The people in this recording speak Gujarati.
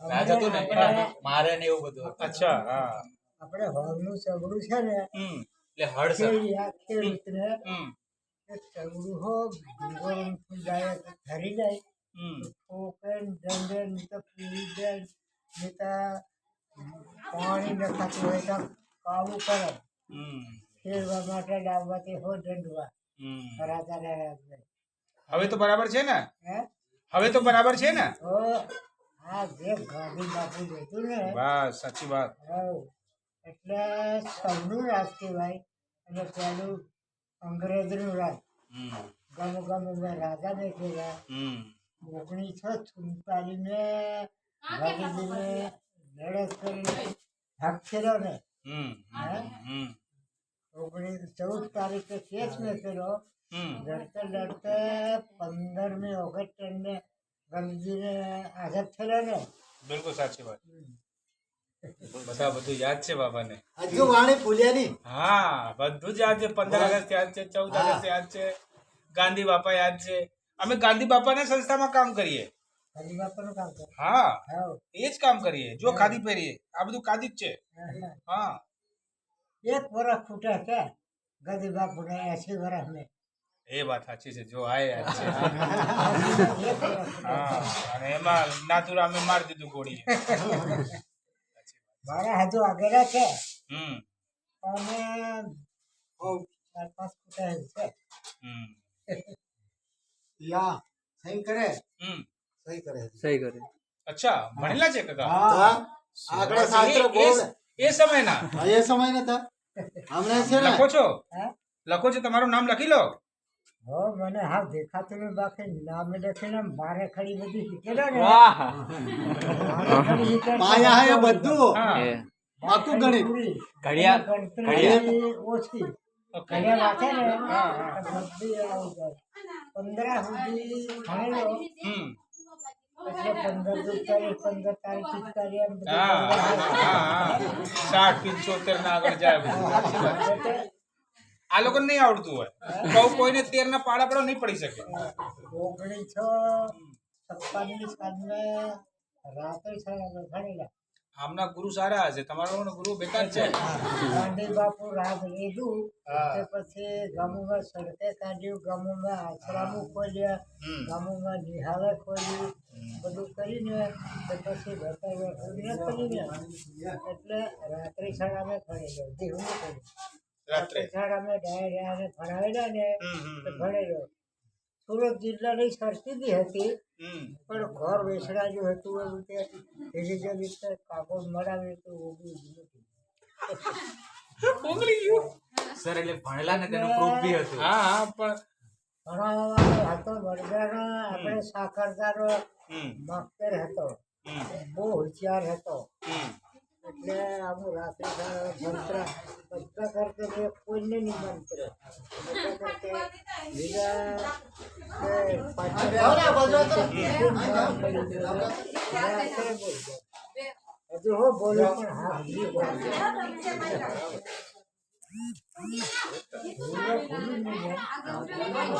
રાજ હતું ને? મારે ને એવું બધું અચ્છા હા. આપણે હળનું ચગડું છે ને એટલે હળ સર યાદ એ ચગડું હો ભૂગોળથી જાય ધરી જાય. ઓપન જંગલ ને તો પૂરી જાય ને તો પાણી ખાતું હોય તો કાબુ કરે હમ. ફેરવા માટે ડાબવાથી હો દંડવા. રાજા હવે તો બરાબર છે ને? હે? હવે તો બરાબર છે ને? આ જે ગાંધી બાપુ જતું ને બસ સાચી વાત. હઉ. એટલે સૌનું રાજ કહેવાય અને પેલું અંગ્રેજનું રાજ. હમ. ગામો મેં રાજા બેઠેલા. હમ. ઓગણીસો સુડતાલીસને ગાંધીજીને લડત કરીને હકેલો ને. હમ હમ ઓગણીસ ચૌદ તારીખે કેસ મેકેલો હમ. લડતે લડતે પંદરમી ઓગસ્ટને ગાંધીજીને આઝાદ થયેલો ને? બિલકુલ સાચી વાત. બધા બધું યાદ છે બાબાને. હજુ વાણી ભૂલ્યા નહીં હા બધું જ યાદ છે. પંદર ઓગસ્ટ યાદ છે ચૌદ. ઓગસ્ટ યાદ છે ગાંધી બાપા યાદ છે. અમે ગાંધી બાપાના સંસ્થામાં કામ કરીએ. ગાંધી બાપાનું કામ કરીએ હા. એ જ કામ કરીએ. જો ખાદી પહેરીએ. આ બધું ખાદી જ છે. હા એક વર્ષ ખૂટ્યા છે ગાંધી બાપુને એસી વર્ષ ને એ વાત સાચી છે જો આ યાદ છે. હા. અને એમાં નાથુરામે મારી દીધું ગોળી મારા હજુ આગળ છે હમ. અને બહુ ચાર પાંચ ખૂટા છે. હમ. યા સહી કરે? હમ. સહી કરે. સહી કરે. અચ્છા ભણેલા છે કાકા હા. આગળ શાસ્ત્ર એ- સમયના? એ સમય નતા હમણાં છે ને? લખો છો? હા. લખો છો તમારું નામ લખી લો. હો મને હા દેખાતું ને બાકી નામ લખીને મારે ખડી બધી શીખેલો ને. પાયા હે બધું. પાકું ગણિત. પૂરી. ઘડિયાળ ઓછી. ઓકે ઘડિયાળ ને. બધી આવી જાય પંદરા સુધી ભણેલો તારીખ પંદર તારીખ પિસ્તાલીસ એમ હા હા ભણેલા. સાઠ પંચોતેર ના આગળ જાય આ લોકોને નહીં આવડતું હોય. કહું કોઈને તેર ના પાડા પડો નહીં પડી શકે. ઓગણીસો સાલમે રાત્રે સાડા ભણેલા આમના ગુરુ સારા હશે. તમારો પણ ગુરુ બેકાર છે. ગાંધી બાપુ રાગ લીધું. તે પછી ગામોમાં સડકે કાઢ્યું ગામોમાં આશ્રમો ખોલ્યા. ગામોમાં નિહાળે ખોલ્યું બધું કરીને તે પછી વખત કરીને. એટલે રાત્રે શાળામે ભણેલો ધીરું કર્યું રાત્રે. શાળામે ડાયરાને ભણાવેલા ને હમ, હમ, તો હમ. ભણેલો. સુરત જિલ્લાની સરસીદી હતી પણ ઘર વેસડાયું હતું એવું તે ધીરે ધીરે રીતે કાગળ મળાવે તો ઓગળી ગયું હતું. ઓગળી ગયું? સર એટલે ભણેલા ને તેનું પ્રૂફ બી હતું. હા હા પણ ભણાવવાનો હતો વડગાનો આપણે સાકરદારો હમ, માસ્તર હતો. બહુ હોશિયાર હતો. હમ. એટલે આવું રાત્રે સારા મંત્ર બધા કરતે મેં કોઈને નહીં મંત્ર બધા કરતે બીજા કે પાછળ રાત્રે બોલજો. હજુ હો બોલો પણ હા હજી બોલો. ભૂલે ભૂલી નહીં જાય.